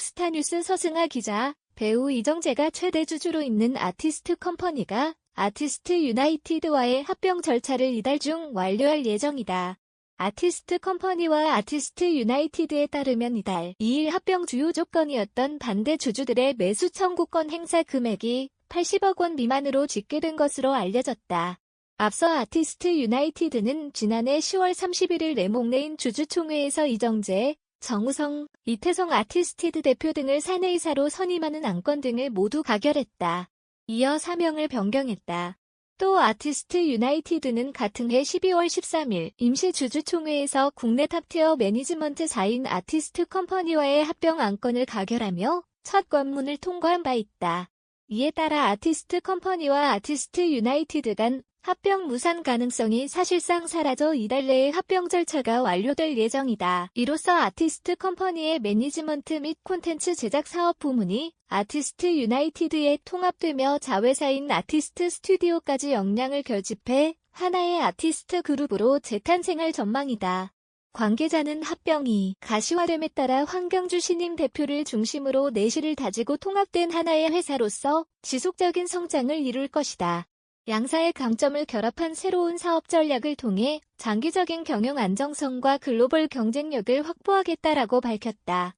톱스타뉴스 서승아 기자, 배우 이정재가 최대 주주로 있는 아티스트 컴퍼니가 아티스트 유나이티드와의 합병 절차를 이달 중 완료할 예정이다. 아티스트 컴퍼니와 아티스트 유나이티드에 따르면 이달 2일 합병 주요 조건이었던 반대 주주들의 매수 청구권 행사 금액이 80억 원 미만으로 집계된 것으로 알려졌다. 앞서 아티스트 유나이티드는 지난해 10월 31일 레몽레인 주주총회에서 이정재, 정우성, 이태성 아티스티드 대표 등을 사내이사로 선임하는 안건 등을 모두 가결했다. 이어 사명을 변경했다. 또 아티스트 유나이티드는 같은 해 12월 13일 임시 주주총회에서 국내 탑티어 매니지먼트 4인 아티스트 컴퍼니와의 합병 안건을 가결하며 첫 관문을 통과한 바 있다. 이에 따라 아티스트 컴퍼니와 아티스트 유나이티드 간 합병 무산 가능성이 사실상 사라져 이달 내에 합병 절차가 완료될 예정이다. 이로써 아티스트 컴퍼니의 매니지먼트 및 콘텐츠 제작 사업 부문이 아티스트 유나이티드에 통합되며 자회사인 아티스트 스튜디오까지 역량을 결집해 하나의 아티스트 그룹으로 재탄생할 전망이다. 관계자는 합병이 가시화됨에 따라 황경주 신임 대표를 중심으로 내실을 다지고 통합된 하나의 회사로서 지속적인 성장을 이룰 것이다. 양사의 강점을 결합한 새로운 사업 전략을 통해 장기적인 경영 안정성과 글로벌 경쟁력을 확보하겠다라고 밝혔다.